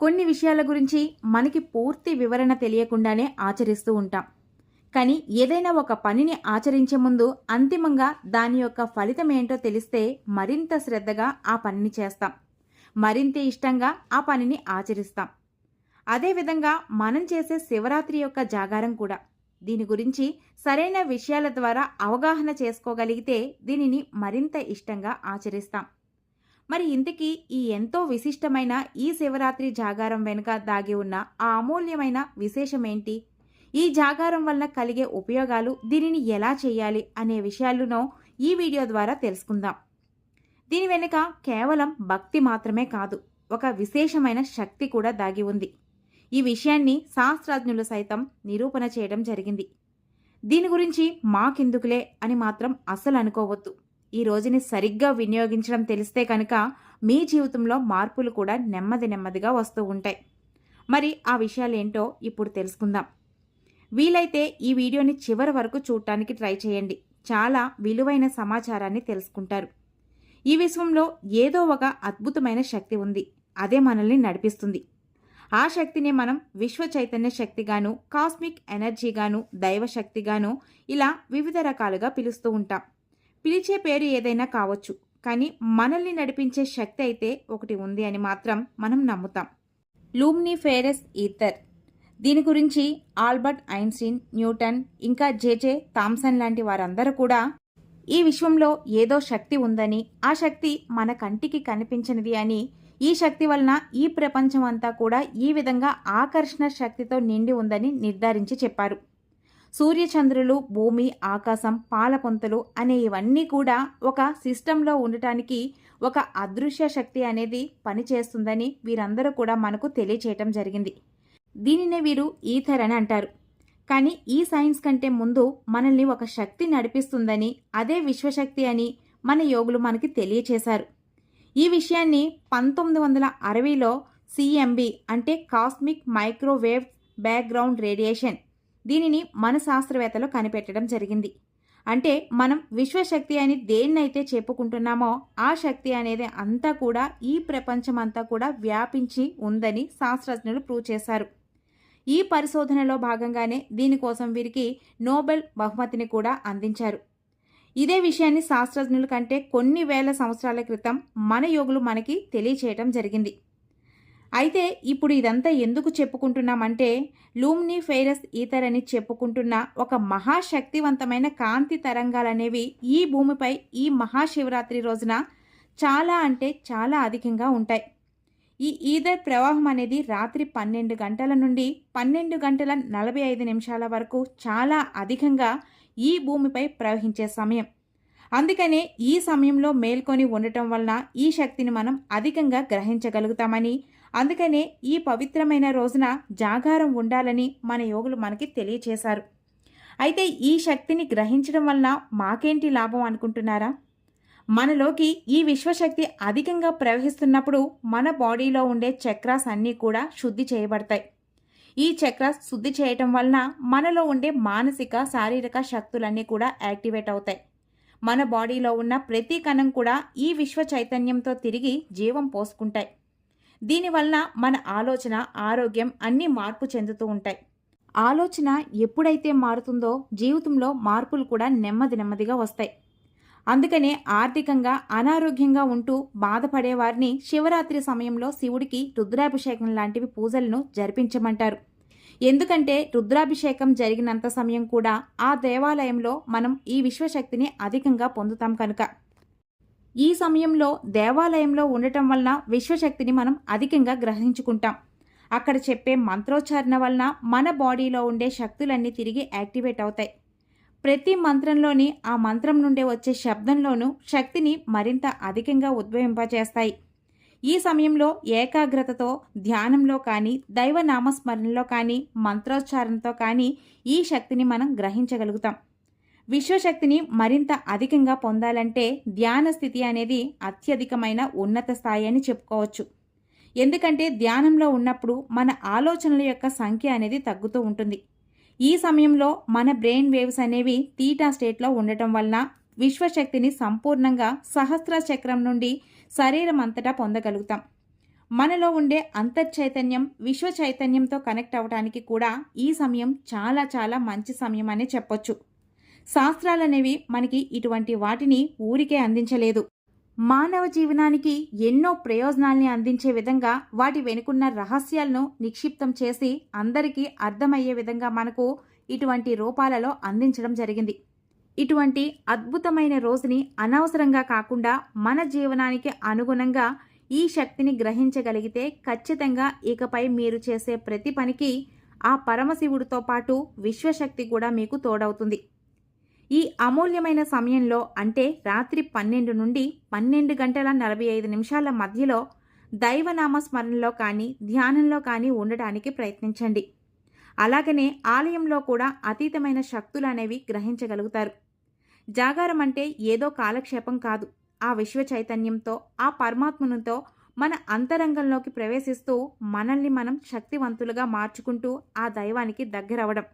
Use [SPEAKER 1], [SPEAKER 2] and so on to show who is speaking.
[SPEAKER 1] కొన్ని విషయాల గురించి మనకి పూర్తి వివరణ తెలియకుండానే ఆచరిస్తూ ఉంటాం. కానీ ఏదైనా ఒక పనిని ఆచరించే ముందు అంతిమంగా దాని యొక్క ఫలితం ఏంటో తెలిస్తే మరింత శ్రద్ధగా ఆ పనిని చేస్తాం. మరింత ఇష్టంగా ఆ పనిని ఆచరిస్తాం. అదేవిధంగా మనం చేసే శివరాత్రి యొక్క జాగారం కూడా. దీని గురించి సరైన విషయాల ద్వారా అవగాహన చేసుకోగలిగితే దీనిని మరింత ఇష్టంగా ఆచరిస్తాం. మరి ఇంతకీ ఈ ఎంతో విశిష్టమైన ఈ శివరాత్రి జాగారం వెనుక దాగి ఉన్న ఆ అమూల్యమైన విశేషమేంటి? ఈ జాగారం వలన కలిగే ఉపయోగాలు దీనిని ఎలా చేయాలి అనే విషయాలను ఈ వీడియో ద్వారా తెలుసుకుందాం. దీని వెనుక కేవలం భక్తి మాత్రమే కాదు ఒక విశేషమైన శక్తి కూడా దాగి ఉంది. ఈ విషయాన్ని శాస్త్రజ్ఞులు సైతం నిరూపణ చేయడం జరిగింది. దీని గురించి మాకెందుకులే అని మాత్రం అస్సలు అనుకోవద్దు. ఈ రోజుని సరిగ్గా వినియోగించడం తెలిస్తే కనుక మీ జీవితంలో మార్పులు కూడా నెమ్మది నెమ్మదిగా వస్తూ ఉంటాయి. మరి ఆ విషయాలు ఏంటో ఇప్పుడు తెలుసుకుందాం. వీలైతే ఈ వీడియోని చివరి వరకు చూడటానికి ట్రై చేయండి. చాలా విలువైన సమాచారాన్ని తెలుసుకుంటారు. ఈ విశ్వంలో ఏదో ఒక అద్భుతమైన శక్తి ఉంది. అదే మనల్ని నడిపిస్తుంది. ఆ శక్తిని మనం విశ్వ చైతన్య శక్తిగాను కాస్మిక్ ఎనర్జీగాను దైవ శక్తిగాను ఇలా వివిధ రకాలుగా పిలుస్తూ ఉంటాం. పిలిచే పేరు ఏదైనా కావచ్చు కానీ మనల్ని నడిపించే శక్తి అయితే ఒకటి ఉంది అని మాత్రం మనం నమ్ముతాం. Luminiferous ether. దీని గురించి ఆల్బర్ట్ ఐన్స్టీన్ న్యూటన్ ఇంకా జేజే థామ్సన్ లాంటి వారందరూ కూడా ఈ విశ్వంలో ఏదో శక్తి ఉందని ఆ శక్తి మన కంటికి కనిపించినది అని ఈ శక్తి వలన ఈ ప్రపంచం అంతా కూడా ఈ విధంగా ఆకర్షణ శక్తితో నిండి ఉందని నిర్ధారించి చెప్పారు. సూర్యచంద్రులు భూమి ఆకాశం పాలపొంతలు అనే ఇవన్నీ కూడా ఒక సిస్టంలో ఉండటానికి ఒక అదృశ్య శక్తి అనేది పనిచేస్తుందని వీరందరూ కూడా మనకు తెలియచేయటం జరిగింది. దీనినే వీరు ఈథర్ అని అంటారు. కానీ ఈ సైన్స్ కంటే ముందు మనల్ని ఒక శక్తి నడిపిస్తుందని అదే విశ్వశక్తి అని మన యోగులు మనకి తెలియచేశారు. ఈ విషయాన్ని పంతొమ్మిది వందల అరవైలో సిఎంబి అంటే కాస్మిక్ మైక్రోవేవ్ బ్యాక్గ్రౌండ్ రేడియేషన్ దీనిని మన శాస్త్రవేత్తలు కనిపెట్టడం జరిగింది. అంటే మనం విశ్వశక్తి అని దేన్నైతే చెప్పుకుంటున్నామో ఆ శక్తి అనేది అంతా కూడా ఈ ప్రపంచం అంతా కూడా వ్యాపించి ఉందని శాస్త్రజ్ఞులు ప్రూవ్ చేశారు. ఈ పరిశోధనలో భాగంగానే దీనికోసం వీరికి నోబెల్ బహుమతిని కూడా అందించారు. ఇదే విషయాన్ని శాస్త్రజ్ఞుల కంటే కొన్ని వేల సంవత్సరాల క్రితం మన యోగులు మనకి తెలియచేయటం జరిగింది. అయితే ఇప్పుడు ఇదంతా ఎందుకు చెప్పుకుంటున్నామంటే లూమ్ని ఫెయిరస్ ఈథర్ అని చెప్పుకుంటున్న ఒక మహాశక్తివంతమైన కాంతి తరంగాలనేవి ఈ భూమిపై ఈ మహాశివరాత్రి రోజున చాలా అంటే చాలా అధికంగా ఉంటాయి. ఈ ఈథర్ ప్రవాహం అనేది రాత్రి పన్నెండు గంటల నుండి పన్నెండు గంటల నలభై ఐదు నిమిషాల వరకు చాలా అధికంగా ఈ భూమిపై ప్రవహించే సమయం. అందుకనే ఈ సమయంలో మేల్కొని ఉండటం వలన ఈ శక్తిని మనం అధికంగా గ్రహించగలుగుతామని అందుకనే ఈ పవిత్రమైన రోజున జాగారం ఉండాలని మన యోగులు మనకి తెలియచేశారు. అయితే ఈ శక్తిని గ్రహించడం వలన మాకేంటి లాభం అనుకుంటున్నారా? మనలోకి ఈ విశ్వశక్తి అధికంగా ప్రవహిస్తున్నప్పుడు మన బాడీలో ఉండే చక్రాస్ అన్నీ కూడా శుద్ధి చేయబడతాయి. ఈ చక్రాస్ శుద్ధి చేయటం వలన మనలో ఉండే మానసిక శారీరక శక్తులన్నీ కూడా యాక్టివేట్ అవుతాయి. మన బాడీలో ఉన్న ప్రతి కణం కూడా ఈ విశ్వ చైతన్యంతో తిరిగి జీవం పోసుకుంటాయి. దీనివలన మన ఆలోచన ఆరోగ్యం అన్నీ మార్పు చెందుతూ ఉంటాయి. ఆలోచన ఎప్పుడైతే మారుతుందో జీవితంలో మార్పులు కూడా నెమ్మది నెమ్మదిగా వస్తాయి. అందుకనే ఆర్థికంగా అనారోగ్యంగా ఉంటూ బాధపడే వారిని శివరాత్రి సమయంలో శివుడికి రుద్రాభిషేకం లాంటివి పూజలను జరిపించమంటారు. ఎందుకంటే రుద్రాభిషేకం జరిగినంత సమయం కూడా ఆ దేవాలయంలో మనం ఈ విశ్వశక్తిని అధికంగా పొందుతాం కనుక. ఈ సమయంలో దేవాలయంలో ఉండటం వలన విశ్వశక్తిని మనం అధికంగా గ్రహించుకుంటాం. అక్కడ చెప్పే మంత్రోచ్చారణ వలన మన బాడీలో ఉండే శక్తులన్నీ తిరిగి యాక్టివేట్ అవుతాయి. ప్రతి మంత్రంలోని ఆ మంత్రం నుండి వచ్చే శబ్దంలోనూ శక్తిని మరింత అధికంగా ఉద్భవింపజేస్తాయి. ఈ సమయంలో ఏకాగ్రతతో ధ్యానంలో కానీ దైవ నామస్మరణలో కానీ మంత్రోచ్చారణతో కానీ ఈ శక్తిని మనం గ్రహించగలుగుతాం. విశ్వశక్తిని మరింత అధికంగా పొందాలంటే ధ్యాన స్థితి అనేది అత్యధికమైన ఉన్నత స్థాయి అని చెప్పుకోవచ్చు. ఎందుకంటే ధ్యానంలో ఉన్నప్పుడు మన ఆలోచనల యొక్క సంఖ్య అనేది తగ్గుతూ ఉంటుంది. ఈ సమయంలో మన బ్రెయిన్ వేవ్స్ అనేవి తీటా స్టేట్లో ఉండటం వలన విశ్వశక్తిని సంపూర్ణంగా సహస్ర చక్రం నుండి శరీరం అంతటా పొందగలుగుతాం. మనలో ఉండే అంతర్చైతన్యం విశ్వ చైతన్యంతో కనెక్ట్ అవ్వడానికి కూడా ఈ సమయం చాలా చాలా మంచి సమయం అనే చెప్పొచ్చు. శాస్త్రాలనేవి మనకి ఇటువంటి వాటిని ఊరికే అందించలేదు. మానవ జీవనానికి ఎన్నో ప్రయోజనాల్ని అందించే విధంగా వాటి వెనుకున్న రహస్యాలను నిక్షిప్తం చేసి అందరికీ అర్థమయ్యే విధంగా మనకు ఇటువంటి రూపాలలో అందించడం జరిగింది. ఇటువంటి అద్భుతమైన రోజుని అనవసరంగా కాకుండా మన జీవనానికి అనుగుణంగా ఈ శక్తిని గ్రహించగలిగితే ఖచ్చితంగా ఇకపై మీరు చేసే ప్రతి పనికి ఆ పరమశివుడితో పాటు విశ్వశక్తి కూడా మీకు తోడవుతుంది. ఈ అమూల్యమైన సమయంలో అంటే రాత్రి పన్నెండు నుండి పన్నెండు గంటల నలభై ఐదు నిమిషాల మధ్యలో దైవనామ స్మరణలో కానీ ధ్యానంలో కానీ ఉండటానికి ప్రయత్నించండి. అలాగనే ఆలయంలో కూడా అతీతమైన శక్తులు అనేవి గ్రహించగలుగుతారు. జాగారం అంటే ఏదో కాలక్షేపం కాదు. ఆ విశ్వ చైతన్యంతో ఆ పరమాత్మనుతో మన అంతరంగంలోకి ప్రవేశిస్తూ మనల్ని మనం శక్తివంతులుగా మార్చుకుంటూ ఆ దైవానికి దగ్గరవడం